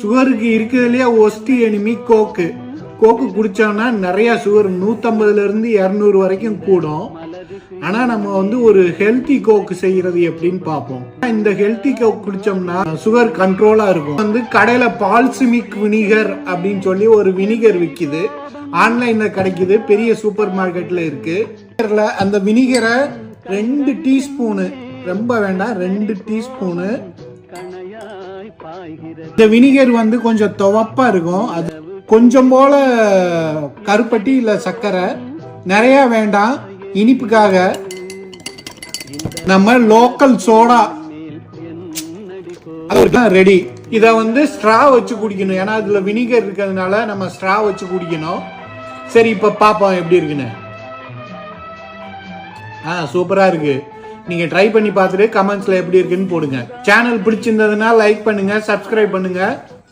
சுகருக்கு இருக்கிறதுலயே ஒஸ்டி எனிமி கோக்கு கோக்கு குடிச்சோம்னா நிறைய சுகர் நூத்தம்பதுல இருந்து இரநூறு வரைக்கும் கூடும். ஆனா நம்ம வந்து ஒரு ஹெல்த்தி கோக்கு செய்யறது எப்படின்னு பார்ப்போம். இந்த ஹெல்த்தி கோக் குடிச்சோம்னா சுகர் கண்ட்ரோலா இருக்கும். வந்து கடையில பால்சிமிக் வினிகர் அப்படின்னு சொல்லி ஒரு வினிகர் விற்கிது ஆன்லைன்ல கிடைக்குது. பெரிய சூப்பர் மார்க்கெட்ல இருக்கு அந்த வினிகரை ரெண்டு டீஸ்பூனு ரொம்ப வேண்டாம் ரெண்டு டீஸ்பூனு இந்த வினிகர் வந்து கொஞ்சம் துவப்பா இருக்கும். அது கொஞ்சம் போல கருப்பட்டி இல்ல சர்க்கரை நிறைய வேண்டாம். இனிப்புக்காக நம்ம லோக்கல் சோடா ரெடி இத வந்து ஸ்ட்ரா வச்சு குடிக்கணும். ஏன்னா அதுல வினிகர் இருக்கிறதுனால நம்ம ஸ்ட்ரா வச்சு குடிக்கணும். சரி இப்ப பாப்போம் எப்படி இருக்குன்னு. ஆ சூப்பரா இருக்கு. நீங்க ட்ரை பண்ணி பார்த்துட்டு கமெண்ட்ஸ்ல எப்படி இருக்குன்னு போடுங்க. சேனல் பிடிச்சிருந்ததுன்னா லைக் பண்ணுங்க சப்ஸ்கிரைப் பண்ணுங்க.